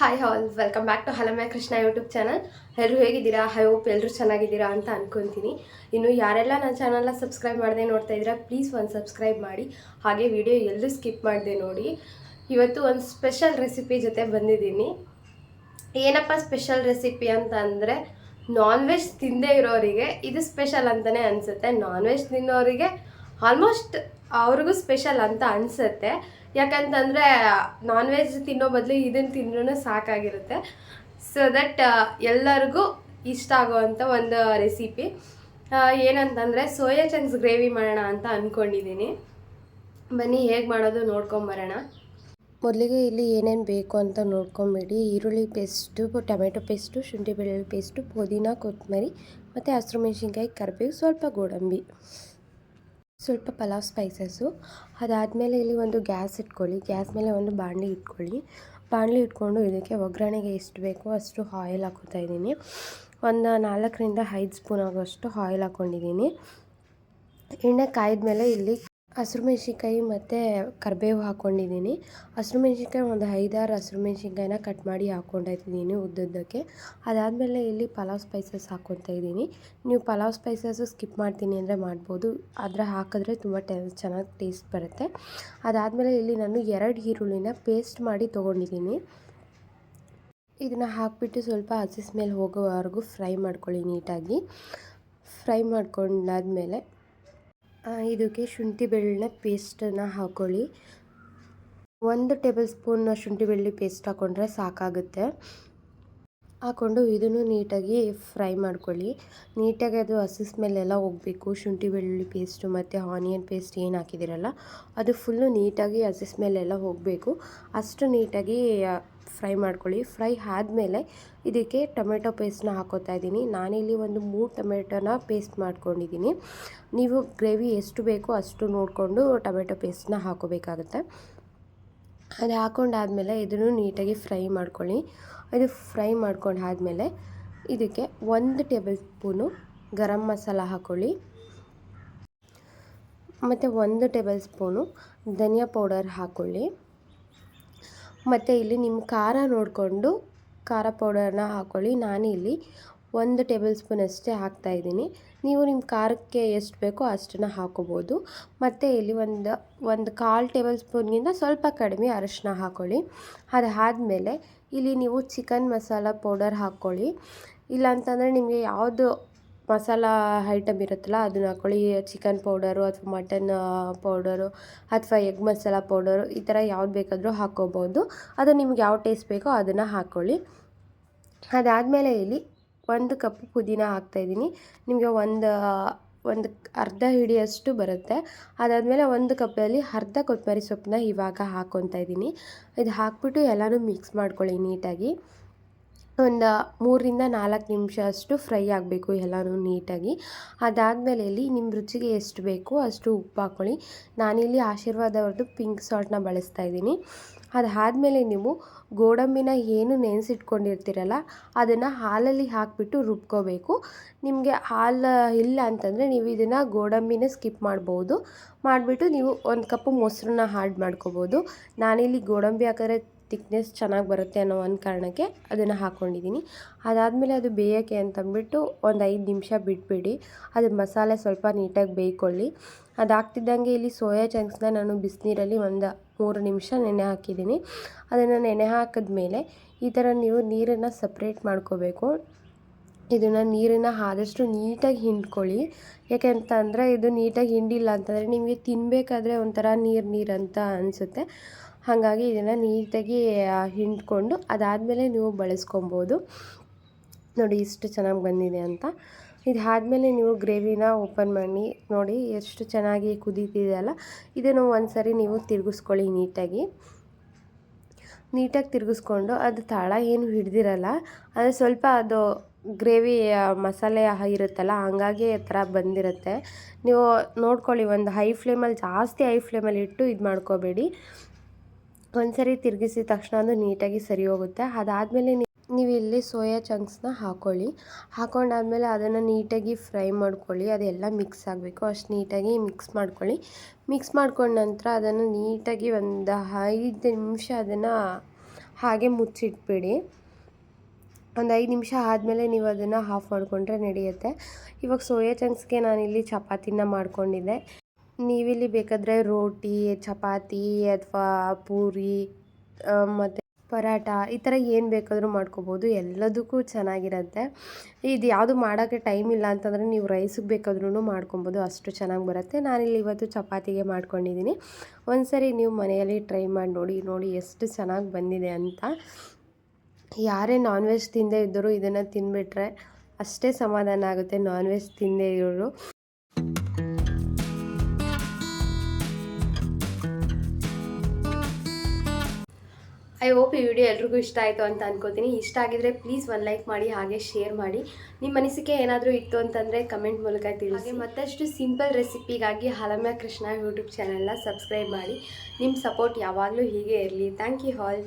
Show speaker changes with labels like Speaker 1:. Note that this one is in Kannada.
Speaker 1: Hi all welcome back to ಹಲಮೆ Krishna YouTube channel ಎಲ್ಲರೂ ಹೇಗಿದ್ದೀರಾ? ಐ ಹೋಪ್ ಎಲ್ಲರೂ ಚೆನ್ನಾಗಿದ್ದೀರಾ ಅಂತ ಅನ್ಕೊತೀನಿ. ಇನ್ನು ಯಾರೆಲ್ಲ ನನ್ನ ಚಾನಲ್ನ ಸಬ್ಸ್ಕ್ರೈಬ್ ಮಾಡದೆ ನೋಡ್ತಾ ಇದ್ದೀರಾ ಪ್ಲೀಸ್ ಒಂದು ಸಬ್ಸ್ಕ್ರೈಬ್ ಮಾಡಿ. ಹಾಗೆ ವಿಡಿಯೋ ಎಲ್ಲರೂ ಸ್ಕಿಪ್ ಮಾಡಿದೆ ನೋಡಿ. ಇವತ್ತು ಒಂದು ಸ್ಪೆಷಲ್ ರೆಸಿಪಿ ಜೊತೆ ಬಂದಿದ್ದೀನಿ. ಏನಪ್ಪ ಸ್ಪೆಷಲ್ ರೆಸಿಪಿ ಅಂತ ಅಂದರೆ ನಾನ್ ವೆಜ್ ತಿಂದೇ ಇರೋರಿಗೆ ಇದು ಸ್ಪೆಷಲ್ ಅಂತಲೇ ಅನಿಸುತ್ತೆ. ನಾನ್ ವೆಜ್ ತಿನ್ನೋರಿಗೆ ಆಲ್ಮೋಸ್ಟ್ ಅವ್ರಿಗೂ ಸ್ಪೆಷಲ್ ಅಂತ ಅನಿಸುತ್ತೆ. ಯಾಕಂತಂದರೆ ನಾನ್ ವೆಜ್ ತಿನ್ನೋ ಬದಲು ಇದನ್ನು ತಿಂದ್ರೂ ಸಾಕಾಗಿರುತ್ತೆ. ಸೊ ದಟ್ ಎಲ್ಲರಿಗೂ ಇಷ್ಟ ಆಗುವಂಥ ಒಂದು ರೆಸಿಪಿ ಏನಂತಂದರೆ, ಸೋಯಾ ಚಂಕ್ಸ್ ಗ್ರೇವಿ ಮಾಡೋಣ ಅಂತ ಅಂದ್ಕೊಂಡಿದ್ದೀನಿ ಬನ್ನಿ, ಹೇಗೆ ಮಾಡೋದು ನೋಡ್ಕೊಂಬರೋಣ ಮೊದಲಿಗೆ ಇಲ್ಲಿ ಏನೇನು ಬೇಕು ಅಂತ ನೋಡ್ಕೊಂಬಿಡಿ. ಈರುಳ್ಳಿ ಪೇಸ್ಟು, ಟೊಮೆಟೊ ಪೇಸ್ಟು, ಶುಂಠಿ ಬೆಳ್ಳುಳ್ಳಿ ಪೇಸ್ಟು, ಪುದೀನ, ಕೊತ್ತಂಬರಿ, ಮತ್ತು ಹಸಿರು ಮೆಣಸಿನ್ಕಾಯಿ, ಕರಿಬೇವು, ಸ್ವಲ್ಪ ಗೋಡಂಬಿ. ಸ್ವಲ್ಪ ಪಲಾವ್ ಸ್ಪೈಸಸ್ಸು. ಅದಾದಮೇಲೆ ಇಲ್ಲಿ ಒಂದು ಗ್ಯಾಸ್ ಇಟ್ಕೊಳ್ಳಿ. ಗ್ಯಾಸ್ ಮೇಲೆ ಒಂದು ಬಾಣಲಿ ಇಟ್ಕೊಳ್ಳಿ. ಬಾಣಲಿ ಇಟ್ಕೊಂಡು ಇದಕ್ಕೆ ಒಗ್ಗರಣೆಗೆ ಎಷ್ಟು ಬೇಕೋ ಅಷ್ಟು ಆಯಿಲ್ ಹಾಕೋತಾ ಇದ್ದೀನಿ. ಒಂದು ನಾಲ್ಕರಿಂದ ಐದು ಸ್ಪೂನ್ ಆಗೋಷ್ಟು ಆಯಿಲ್ ಹಾಕ್ಕೊಂಡಿದ್ದೀನಿ. ಎಣ್ಣೆ ಕಾಯ್ದ ಮೇಲೆ ಇಲ್ಲಿ ಹಸಿರು ಮೆಣಸಿನ್ಕಾಯಿ ಮತ್ತು ಕರಿಬೇವು ಹಾಕ್ಕೊಂಡಿದ್ದೀನಿ. ಹಸಿರು ಮೆಣಸಿನ್ಕಾಯಿ ಒಂದು ಐದಾರು ಹಸಿರು ಮೆಣಸಿನ್ಕಾಯಿನ ಕಟ್ ಮಾಡಿ ಹಾಕ್ಕೊಂಡಿದ್ದೀನಿ ಉದ್ದುದ್ದಕ್ಕೆ. ಅದಾದಮೇಲೆ ಇಲ್ಲಿ ಪಲಾವ್ ಸ್ಪೈಸಸ್ ಹಾಕ್ಕೊತಾ ಇದ್ದೀನಿ. ನೀವು ಪಲಾವ್ ಸ್ಪೈಸಸ್ಸು ಸ್ಕಿಪ್ ಮಾಡ್ತೀನಿ ಅಂದರೆ ಮಾಡ್ಬೋದು. ಆದರೆ ಹಾಕಿದ್ರೆ ತುಂಬ ಟೇ, ಚೆನ್ನಾಗಿ ಟೇಸ್ಟ್ ಬರುತ್ತೆ. ಅದಾದಮೇಲೆ ಇಲ್ಲಿ ನಾನು ಎರಡು ಈರುಳ್ಳಿನ ಪೇಸ್ಟ್ ಮಾಡಿ ತೊಗೊಂಡಿದ್ದೀನಿ. ಇದನ್ನು ಹಾಕಿಬಿಟ್ಟು ಸ್ವಲ್ಪ ಹಸಿ ಸ್ಮೆಲ್ ಹೋಗೋವರೆಗೂ ಫ್ರೈ ಮಾಡ್ಕೊಳ್ಳಿ ನೀಟಾಗಿ. ಫ್ರೈ ಮಾಡ್ಕೊಂಡಾದ್ಮೇಲೆ ಇದಕ್ಕೆ ಶುಂಠಿ ಬೆಳ್ಳಿನ ಪೇಸ್ಟನ್ನ ಹಾಕ್ಕೊಳ್ಳಿ ಒಂದು ಟೇಬಲ್ ಸ್ಪೂನ್ ಶುಂಠಿ ಬೆಳ್ಳುಳ್ಳಿ ಪೇಸ್ಟ್ ಹಾಕ್ಕೊಂಡ್ರೆ ಸಾಕಾಗುತ್ತೆ. ಹಾಕ್ಕೊಂಡು ಇದನ್ನು ನೀಟಾಗಿ ಫ್ರೈ ಮಾಡ್ಕೊಳ್ಳಿ. ನೀಟಾಗಿ ಅದು ಹಸಿ ಸ್ಮೆಲ್ಲೆಲ್ಲ ಹೋಗಬೇಕು. ಶುಂಠಿ ಬೆಳ್ಳುಳ್ಳಿ ಪೇಸ್ಟು ಮತ್ತು ಆನಿಯನ್ ಪೇಸ್ಟ್ ಏನು ಹಾಕಿದ್ದೀರಲ್ಲ, ಅದು ಫುಲ್ಲು ನೀಟಾಗಿ ಹಸಿಸ್ ಮೇಲೆಲ್ಲ ಹೋಗಬೇಕು. ಅಷ್ಟು ನೀಟಾಗಿ ಫ್ರೈ ಮಾಡ್ಕೊಳ್ಳಿ. ಫ್ರೈ ಆದಮೇಲೆ ಇದಕ್ಕೆ ಟೊಮೆಟೊ ಪೇಸ್ಟ್ನ ಹಾಕೋತಾ ಇದ್ದೀನಿ. ನಾನಿಲ್ಲಿ ಒಂದು ಮೂರು ಟೊಮೆಟೊನ ಪೇಸ್ಟ್ ಮಾಡ್ಕೊಂಡಿದ್ದೀನಿ. ನೀವು ಗ್ರೇವಿ ಎಷ್ಟು ಬೇಕೋ ಅಷ್ಟು ನೋಡಿಕೊಂಡು ಟೊಮೆಟೊ ಪೇಸ್ಟ್ನ ಹಾಕೋಬೇಕಾಗುತ್ತೆ. ಅದು ಹಾಕೊಂಡಾದಮೇಲೆ ಇದನ್ನು ನೀಟಾಗಿ ಫ್ರೈ ಮಾಡ್ಕೊಳ್ಳಿ. ಇದು ಫ್ರೈ ಮಾಡ್ಕೊಂಡು ಆದಮೇಲೆ ಇದಕ್ಕೆ ಒಂದು ಟೇಬಲ್ ಸ್ಪೂನು ಗರಂ ಮಸಾಲ ಹಾಕ್ಕೊಳ್ಳಿ ಮತ್ತು ಒಂದು ಟೇಬಲ್ ಸ್ಪೂನು ಧನಿಯಾ ಪೌಡರ್ ಹಾಕ್ಕೊಳ್ಳಿ ಮತ್ತು ಇಲ್ಲಿ ನಿಮ್ಮ ಖಾರ ನೋಡಿಕೊಂಡು ಖಾರ ಪೌಡರ್ನ ಹಾಕ್ಕೊಳ್ಳಿ ಇಲ್ಲಿ ಒಂದು ಟೇಬಲ್ ಸ್ಪೂನ್ ಅಷ್ಟೇ ಹಾಕ್ತಾಯಿದ್ದೀನಿ ನೀವು ನಿಮ್ಮ ಖಾರಕ್ಕೆ ಎಷ್ಟು ಬೇಕೋ ಅಷ್ಟನ್ನು ಹಾಕೋಬೋದು. ಮತ್ತು ಇಲ್ಲಿ ಒಂದು ಒಂದು ಕಾಲು ಟೇಬಲ್ ಸ್ಪೂನ್ಗಿಂತ ಸ್ವಲ್ಪ ಕಡಿಮೆ ಅರಶಿನ ಹಾಕ್ಕೊಳ್ಳಿ ಅದಾದಮೇಲೆ ಇಲ್ಲಿ ನೀವು ಚಿಕನ್ ಮಸಾಲ ಪೌಡರ್ ಹಾಕ್ಕೊಳ್ಳಿ ಇಲ್ಲಾಂತಂದರೆ ನಿಮಗೆ ಯಾವುದು ಮಸಾಲ ಐಟಮ್ ಇರುತ್ತಲ್ಲ, ಅದನ್ನ ಹಾಕ್ಕೊಳ್ಳಿ ಚಿಕನ್ ಪೌಡರು ಅಥವಾ ಮಟನ್ ಪೌಡರು ಅಥವಾ ಎಗ್ ಮಸಾಲ ಪೌಡರು ಈ ಥರ ಯಾವ್ದು ಬೇಕಾದರೂ ಹಾಕ್ಕೋಬೋದು. ಅದು ನಿಮ್ಗೆ ಯಾವ ಟೇಸ್ಟ್ ಬೇಕೋ ಅದನ್ನು ಹಾಕ್ಕೊಳ್ಳಿ ಅದಾದಮೇಲೆ ಇಲ್ಲಿ ಒಂದು ಕಪ್ ಪುದೀನ ಹಾಕ್ತಾಯಿದ್ದೀನಿ ನಿಮಗೆ ಒಂದು ಒಂದು ಅರ್ಧ ಹಿಡಿಯಷ್ಟು ಬರುತ್ತೆ. ಅದಾದಮೇಲೆ ಒಂದು ಕಪ್ಪಲ್ಲಿ ಅರ್ಧ ಕೊತ್ತಂಬರಿ ಸೊಪ್ಪನ್ನ ಇವಾಗ ಹಾಕ್ಕೊತಾ ಇದ್ದೀನಿ. ಇದು ಹಾಕ್ಬಿಟ್ಟು ಎಲ್ಲನೂ ಮಿಕ್ಸ್ ಮಾಡ್ಕೊಳ್ಳಿ ನೀಟಾಗಿ. ಒಂದು ಮೂರರಿಂದ ನಾಲ್ಕು ನಿಮಿಷ ಅಷ್ಟು ಫ್ರೈ ಆಗಬೇಕು ಎಲ್ಲನೂ ನೀಟಾಗಿ. ಅದಾದಮೇಲೆ ಇಲ್ಲಿ ನಿಮ್ಮ ರುಚಿಗೆ ಎಷ್ಟು ಬೇಕು ಅಷ್ಟು ಉಪ್ಪು ಹಾಕ್ಕೊಳ್ಳಿ. ನಾನಿಲ್ಲಿ ಆಶೀರ್ವಾದ ಅವ್ರದ್ದು ಪಿಂಕ್ ಸಾಲ್ಟ್ನ ಬಳಸ್ತಾ ಇದ್ದೀನಿ. ಅದಾದಮೇಲೆ ನೀವು ಗೋಡಂಬಿನ ಏನು ನೆನೆಸಿಟ್ಕೊಂಡಿರ್ತೀರಲ್ಲ, ಅದನ್ನು ಹಾಲಲ್ಲಿ ಹಾಕಿಬಿಟ್ಟು ರುಬ್ಕೋಬೇಕು. ನಿಮಗೆ ಹಾಲು ಇಲ್ಲ ಅಂತಂದರೆ ನೀವು ಇದನ್ನು ಗೋಡಂಬಿನ ಸ್ಕಿಪ್ ಮಾಡ್ಬೋದು. ಮಾಡಿಬಿಟ್ಟು ನೀವು ಒಂದು ಕಪ್ಪು ಮೊಸರನ್ನ ಹಾಡ್ ಮಾಡ್ಕೋಬೋದು. ನಾನಿಲ್ಲಿ ಗೋಡಂಬಿ ಹಾಕಿದ್ರೆ ತಿಕ್ನೆಸ್ ಚೆನ್ನಾಗಿ ಬರುತ್ತೆ ಅನ್ನೋ ಒಂದು ಕಾರಣಕ್ಕೆ ಅದನ್ನು ಹಾಕ್ಕೊಂಡಿದ್ದೀನಿ ಅದಾದಮೇಲೆ ಅದು ಬೇಯೋಕ್ಕೆ ಅಂತಂದ್ಬಿಟ್ಟು ಒಂದು ಐದು ನಿಮಿಷ ಬಿಟ್ಬಿಡಿ. ಅದು ಮಸಾಲೆ ಸ್ವಲ್ಪ ನೀಟಾಗಿ ಬೇಯ್ಕೊಳ್ಳಿ. ಅದಾಗ್ತಿದ್ದಂಗೆ ಇಲ್ಲಿ ಸೋಯಾ ಚಂಕ್ಸ್ನ ನಾನು ಬಿಸಿನೀರಲ್ಲಿ ಒಂದು ಮೂರು ನಿಮಿಷ ನೆನೆ ಹಾಕಿದ್ದೀನಿ ಅದನ್ನು ನೆನೆ ಹಾಕಿದ್ಮೇಲೆ ಈ ಥರ ನೀವು ನೀರನ್ನು ಸಪ್ರೇಟ್ ಮಾಡ್ಕೋಬೇಕು. ಇದನ್ನು ನೀರನ್ನು ಆದಷ್ಟು ನೀಟಾಗಿ ಹಿಂಡ್ಕೊಳ್ಳಿ. ಯಾಕೆಂತ ಅಂದರೆ ಇದು ನೀಟಾಗಿ ಹಿಂಡಿಲ್ಲ ಅಂತಂದರೆ ನಿಮಗೆ ತಿನ್ನಬೇಕಾದ್ರೆ ಒಂಥರ ನೀರು ನೀರು ಅಂತ ಅನಿಸುತ್ತೆ. ಹಾಗಾಗಿ ಇದನ್ನು ನೀಟಾಗಿ ಹಿಂಡ್ಕೊಂಡು ಅದಾದಮೇಲೆ ನೀವು ಬಳಸ್ಕೊಬೋದು. ನೋಡಿ ಇಷ್ಟು ಚೆನ್ನಾಗಿ ಬಂದಿದೆ ಅಂತ. ಇದಾದಮೇಲೆ ನೀವು ಗ್ರೇವಿನ ಓಪನ್ ಮಾಡಿ, ನೋಡಿ ಎಷ್ಟು ಚೆನ್ನಾಗಿ ಕುದೀತಿದೆಯಲ್ಲ ಇದನ್ನು ಒಂದು ಸರಿ ನೀವು ತಿರುಗಿಸ್ಕೊಳ್ಳಿ ನೀಟಾಗಿ. ನೀಟಾಗಿ ತಿರುಗಿಸ್ಕೊಂಡು ಅದು ತಳ ಏನು ಹಿಡ್ದಿರಲ್ಲ, ಅದು ಸ್ವಲ್ಪ ಅದು ಗ್ರೇವಿ ಮಸಾಲೆ ಇರುತ್ತಲ್ಲ, ಹಂಗಾಗಿ ಆ ಥರ ಬಂದಿರುತ್ತೆ. ನೀವು ನೋಡ್ಕೊಳ್ಳಿ, ಒಂದು ಹೈ ಫ್ಲೇಮಲ್ಲಿ ಜಾಸ್ತಿ ಹೈ ಫ್ಲೇಮಲ್ಲಿ ಇಟ್ಟು ಇದು ಮಾಡ್ಕೋಬೇಡಿ ಒಂದು ಸರಿ ತಿರುಗಿಸಿದ ತಕ್ಷಣ ಅದು ನೀಟಾಗಿ ಸರಿ ಹೋಗುತ್ತೆ. ಅದಾದಮೇಲೆ ನೀವು ಇಲ್ಲಿ ಸೋಯಾ ಚಂಕ್ಸ್ನ ಹಾಕೊಳ್ಳಿ. ಹಾಕೊಂಡಾದಮೇಲೆ ಅದನ್ನು ನೀಟಾಗಿ ಫ್ರೈ ಮಾಡ್ಕೊಳ್ಳಿ. ಅದೆಲ್ಲ ಮಿಕ್ಸ್ ಆಗಬೇಕು. ಅಷ್ಟು ನೀಟಾಗಿ ಮಿಕ್ಸ್ ಮಾಡ್ಕೊಳ್ಳಿ. ಮಿಕ್ಸ್ ಮಾಡ್ಕೊಂಡ ನಂತರ ಅದನ್ನು ನೀಟಾಗಿ ಒಂದು ಐದು ನಿಮಿಷ ಅದನ್ನು ಹಾಗೆ ಮುಚ್ಚಿಟ್ಬಿಡಿ. ಒಂದು ಐದು ನಿಮಿಷ ಆದಮೇಲೆ ನೀವು ಅದನ್ನು ಆಫ್ ಮಾಡಿಕೊಂಡ್ರೆ ನಡೆಯುತ್ತೆ. ಇವಾಗ ಸೋಯಾ ಚಂಕ್ಸ್ಗೆ ನಾನಿಲ್ಲಿ ಚಪಾತಿನ ಮಾಡ್ಕೊಂಡಿದ್ದೆ. ನೀವಿಲ್ಲಿ ಬೇಕಾದರೆ ರೋಟಿ, ಚಪಾತಿ ಅಥವಾ ಪೂರಿ ಮತ್ತು ಪರಾಟ ಈ ಥರ ಏನು ಬೇಕಾದರೂ ಮಾಡ್ಕೋಬೋದು. ಎಲ್ಲದಕ್ಕೂ ಚೆನ್ನಾಗಿರುತ್ತೆ. ಇದು ಯಾವುದು ಮಾಡೋಕ್ಕೆ ಟೈಮ್ ಇಲ್ಲ ಅಂತಂದರೆ ನೀವು ರೈಸಿಗೆ ಬೇಕಾದ್ರೂ ಮಾಡ್ಕೊಬೋದು. ಅಷ್ಟು ಚೆನ್ನಾಗಿ ಬರುತ್ತೆ. ನಾನಿಲ್ಲಿ ಇವತ್ತು ಚಪಾತಿಗೆ ಮಾಡ್ಕೊಂಡಿದ್ದೀನಿ. ಒಂದ್ಸರಿ ನೀವು ಮನೆಯಲ್ಲಿ ಟ್ರೈ ಮಾಡಿ ನೋಡಿ ನೋಡಿ ಎಷ್ಟು ಚೆನ್ನಾಗಿ ಬಂದಿದೆ ಅಂತ. ಯಾರೇ ನಾನ್ ವೆಜ್ ತಿಂದೇ ಇದ್ದರೂ ಇದನ್ನು ತಿಂದುಬಿಟ್ರೆ ಅಷ್ಟೇ ಸಮಾಧಾನ ಆಗುತ್ತೆ ನಾನ್ ವೆಜ್ ತಿಂದೇ ಇರೋರು. ಐ ಹೋಪ್ ಈ ವಿಡಿಯೋ ಎಲ್ರಿಗೂ ಇಷ್ಟ ಆಯಿತು ಅಂತ ಅನ್ಕೋತೀನಿ. ಇಷ್ಟ ಆಗಿದ್ರೆ ಪ್ಲೀಸ್ ಒಂದು ಲೈಕ್ ಮಾಡಿ, ಹಾಗೆ ಶೇರ್ ಮಾಡಿ. ನಿಮ್ಮ ಅನಿಸಿಕೆ ಏನಾದರೂ ಇತ್ತು ಅಂತಂದರೆ ಕಮೆಂಟ್ ಮೂಲಕ ತಿಳಿಸಿ. ಮತ್ತಷ್ಟು ಸಿಂಪಲ್ ರೆಸಿಪಿಗಾಗಿ ಹಲಮ್ಯ ಕೃಷ್ಣ ಯೂಟ್ಯೂಬ್ ಚಾನಲ್ನ ಸಬ್ಸ್ಕ್ರೈಬ್ ಮಾಡಿ. ನಿಮ್ಮ ಸಪೋರ್ಟ್ ಯಾವಾಗಲೂ ಹೀಗೆ ಇರಲಿ. Thank you all.